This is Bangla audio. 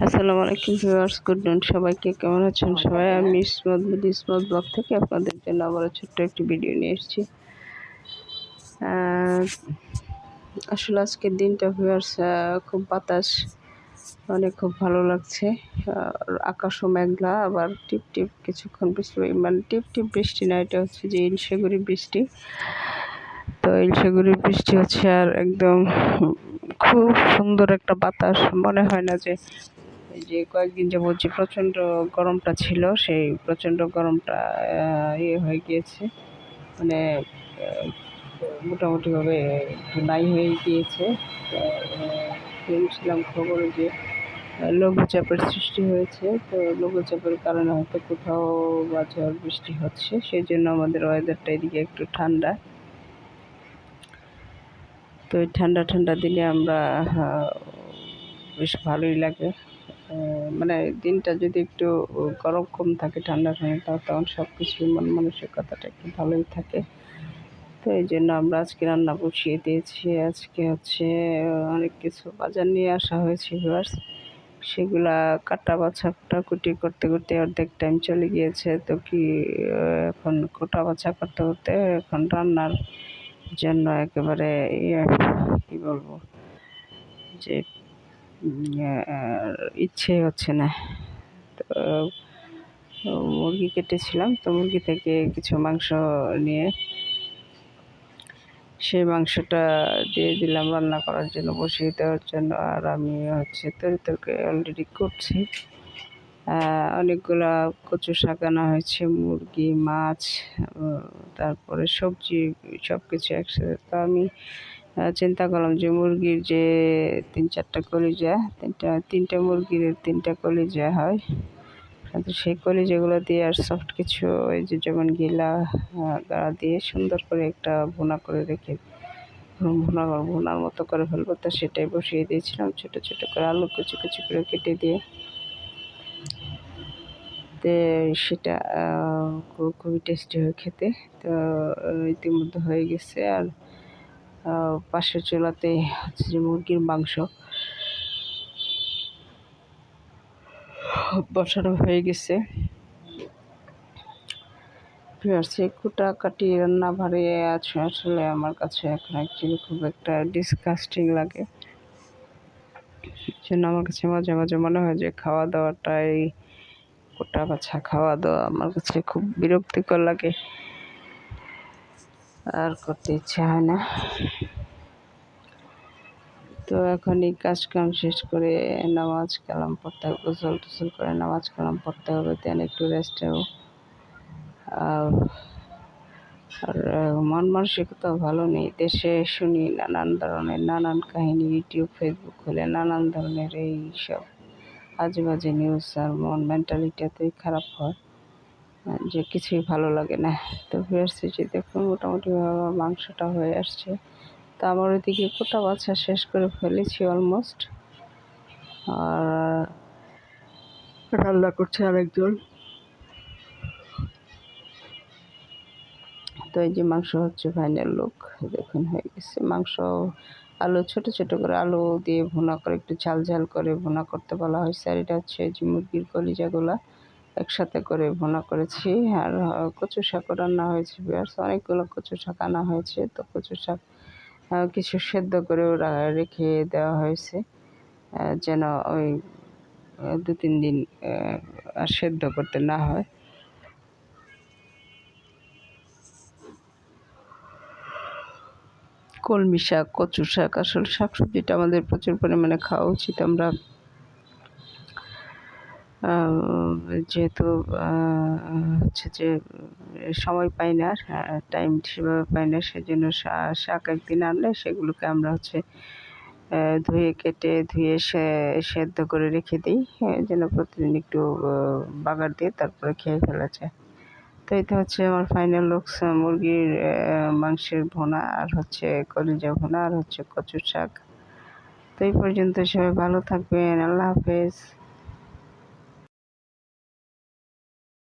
আসসালামু আলাইকুম ভিউয়ার্স, গুড নুন সবাইকে কেমন আছেন সবাই? আমি ইসমত বিডি ইসমত ব্লগ থেকে আপনাদের জন্য আবার ছোট্ট একটি ভিডিও নিয়ে এসেছি। আসলে আজকের দিনটা ভিউয়ার্স খুব বাতাস মানে খুব ভালো লাগছে। আকাশও মেঘলা, আবার টিপ টিপ কিছুক্ষণ বৃষ্টি মানে টিপ টিপ বৃষ্টি না, এটা হচ্ছে যে ইলশেগুড়ি বৃষ্টি। তো ইলশেগুড়ির বৃষ্টি হচ্ছে আর একদম খুব সুন্দর একটা বাতাস, মনে হয় না যে যে কয়েকদিন যাবৎ যে প্রচণ্ড গরমটা ছিল, সেই প্রচণ্ড গরমটা ইয়ে হয়ে গিয়েছে। মানে মোটামুটিভাবে একটু নাই হয়ে গিয়েছে। শুনছিলাম খবরে যে লঘুচাপের সৃষ্টি হয়েছে। তো, লঘুচাপের কারণে হয়তো কোথাও বা ঝড় বৃষ্টি হচ্ছে। সেই জন্য আমাদের ওয়েদারটা এদিকে একটু ঠান্ডা। তো, এই ঠান্ডা ঠান্ডা দিনে আমরা বেশ ভালোই লাগে। মানে দিনটা যদি একটু গরম কম থাকে, ঠান্ডা ঠান্ডা তখন সব কিছুই মন মানসিকতাটা একটু ভালোই থাকে। তো এই জন্য আমরা আজকে রান্না বসিয়ে দিয়েছি। আজকে হচ্ছে অনেক কিছু বাজার নিয়ে আসা হয়েছে ভিউয়ার্স সেগুলা কাটা বাছা, কুটাকুটি করতে করতে অর্ধেক টাইম চলে গিয়েছে। তো কি এখন কোটা বাছা করতে করতে এখন রান্নার জন্য একেবারে ইয়ে কী বলব, যে ইচ্ছে হচ্ছে না। তো, মুরগি কেটেছিলাম তো মুরগি থেকে কিছু মাংস নিয়ে সেই মাংসটা দিয়ে দিলাম রান্না করার জন্য, বসিয়ে দেওয়ার জন্য। আর আমি হচ্ছে তরি তরকারি অলরেডি করছি। অনেকগুলা কচু শাক আনা হয়েছে, মুরগি, মাছ তারপরে সবজি সব কিছু একসাথে। তো আমি চিন্তা করলাম যে মুরগির যে তিন চারটা কলিজা, তিনটা তিনটা মুরগির তিনটা কলিজা হয়। তো সেই কলিজাগুলো দিয়ে আর সফট কিছু ওই যে যেমন গিলা গাড়া দিয়ে সুন্দর করে একটা ভুনা করে রেখে ভুনা ভুনার মতো করে ফেলব। তো সেটাই বসিয়ে দিয়েছিলাম ছোটো ছোটো করে আলু কুচি কুচি করে কেটে দিয়ে। তে সেটা খুবই টেস্টি হয় খেতে। তো ইতিমধ্যে হয়ে গেছে। আর পাশের চুলাতে হচ্ছে মুরগির মাংস। বসানো হয়ে গেছে। কুটা কাটি রান্না ভারে আছে আসলে আমার কাছে এখন অ্যাকচুয়ালি খুব একটা ডিসকাস্টিং লাগে। জন্য আমার কাছে মাঝে মাঝে মনে হয় যে খাওয়া দাওয়াটাই কোটা বাছা, খাওয়া দাওয়া আমার কাছে খুব বিরক্তিকর লাগে। আর করতে ইচ্ছা হয় না। তো এখন এই কাজ কাম শেষ করে নামাজ কালাম পড়তে হবে, গোসল টোসল করে নামাজ কালাম পড়তে হবে তেন একটু রেস্ট নেব। আর মন মানসিকতা ভালো নেই, দেশে শুনি নানান ধরনের, নানান কাহিনী, ইউটিউব ফেসবুক খুলে নানান ধরনের এই সব আজে বাজে নিউজ আর মন মেন্টালিটি এতই খারাপ হয়। যে কিছুই ভালো লাগে না। তো ফিরছি যে দেখুন মোটামুটি ভাবে মাংসটা হয়ে আসছে। তো আমার ওইদিকে কোটা বাছা শেষ করে ফেলেছি অলমোস্ট আর রান্না করছে আরেকজন। তো এই যে মাংস হচ্ছে ফাইনাল লুক দেখুন হয়ে গেছে। মাংস আলু ছোট ছোট করে আলু দিয়ে ভুনা করে একটু ঝাল ঝাল করে ভুনা করতে বলা হয়েছে। আর এটা হচ্ছে যে মুরগির কলিজাগুলা। একসাথে করে ভুনা করেছি। আর কচু শাকও রান্না হয়েছে, বিয়ার্স। অনেকগুলো কচু শাক আনা হয়েছে। তো কচু শাক কিছু সেদ্ধ করেও রেখে দেওয়া হয়েছে। যেন ওই দু, তিন দিন সেদ্ধ করতে না হয়। কলমি শাক, কচু শাক, আসলে শাকসবজিটা আমাদের প্রচুর পরিমাণে খাওয়া উচিত। আমরা যেহেতু হচ্ছে যে, সময় পাই না টাইম সেভাবে পাই না, সেজন্য শাক একদিন আনলে সেগুলোকে আমরা হচ্ছে ধুয়ে কেটে, ধুয়ে সে- সেদ্ধ করে রেখে দিই যেন প্রতিদিন একটু বাগার দিয়ে তারপরে খেয়ে ফেলা যায়। তো এটা হচ্ছে আমার ফাইনাল লুকস মুরগির মাংসের ভুনা আর হচ্ছে কলিজা ভোনা আর হচ্ছে কচুর শাক। তো এই পর্যন্ত সবাই ভালো থাকবেন, আল্লাহ হাফেজ।